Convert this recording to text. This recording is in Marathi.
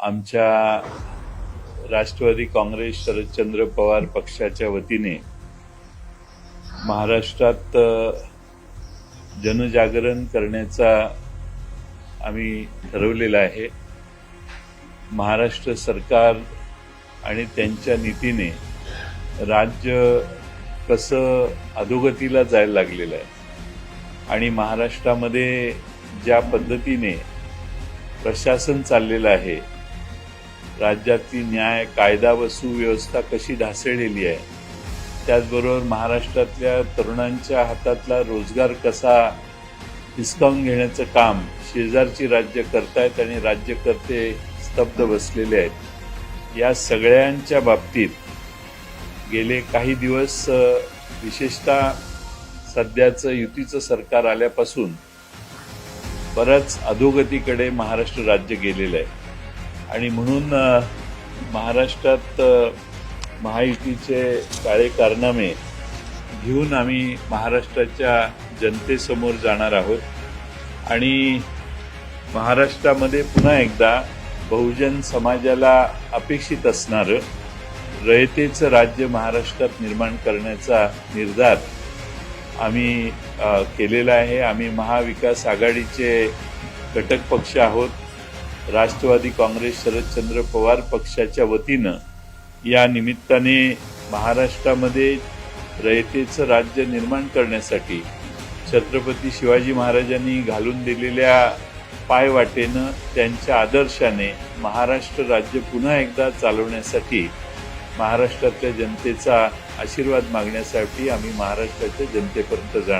आमच्या राष्ट्रवादी काँग्रेस शरदचंद्र पवार पक्षाच्या वतीने महाराष्ट्रात जनजागरण करण्याचा आम्ही ठरवलेला आहे. महाराष्ट्र सरकार आणि त्यांच्या नीतीने राज्य कसं अधोगतीला जायला लागलेलं आहे आणि महाराष्ट्रामध्ये ज्या पद्धतीने प्रशासन चाललेलं आहे राज्यातली न्याय कायदा व सुव्यवस्था कशी ढासळलेली आहे? त्याचबरोबर महाराष्ट्रातल्या तरुणांच्या हातातला रोजगार कसा हिसकावून घेण्याचं काम शेजारची राज्य करतायत आणि राज्यकर्ते स्तब्ध बसलेले आहेत. या सगळ्यांच्या बाबतीत गेले काही दिवस विशेषतः सध्याचं युतीचं सरकार आल्यापासून बऱ्याच अधोगतीकडे महाराष्ट्र राज्य गेलेलं आहे. आणि म्हणून महाराष्ट्रात महायुतीचे काळे कारनामे घेऊन आम्ही महाराष्ट्राच्या जनतेसमोर जाणार आहोत. आणि महाराष्ट्रामध्ये पुन्हा एकदा बहुजन समाजाला अपेक्षित असणारं रयतेचं राज्य महाराष्ट्रात निर्माण करण्याचा निर्धार आम्ही केलेला आहे. आम्ही महाविकास आघाडीचे घटक पक्ष आहोत. राष्ट्रवादी काँग्रेस शरदचंद्र पवार पक्षाच्या वतीनं या निमित्ताने महाराष्ट्रामध्ये रयतेचं राज्य निर्माण करण्यासाठी छत्रपती शिवाजी महाराजांनी घालून दिलेल्या पायवाटेनं त्यांच्या आदर्शाने महाराष्ट्र राज्य पुन्हा एकदा चालवण्यासाठी महाराष्ट्रातल्या जनतेचा आशीर्वाद मागण्यासाठी आम्ही महाराष्ट्राच्या जनतेपर्यंत जाणार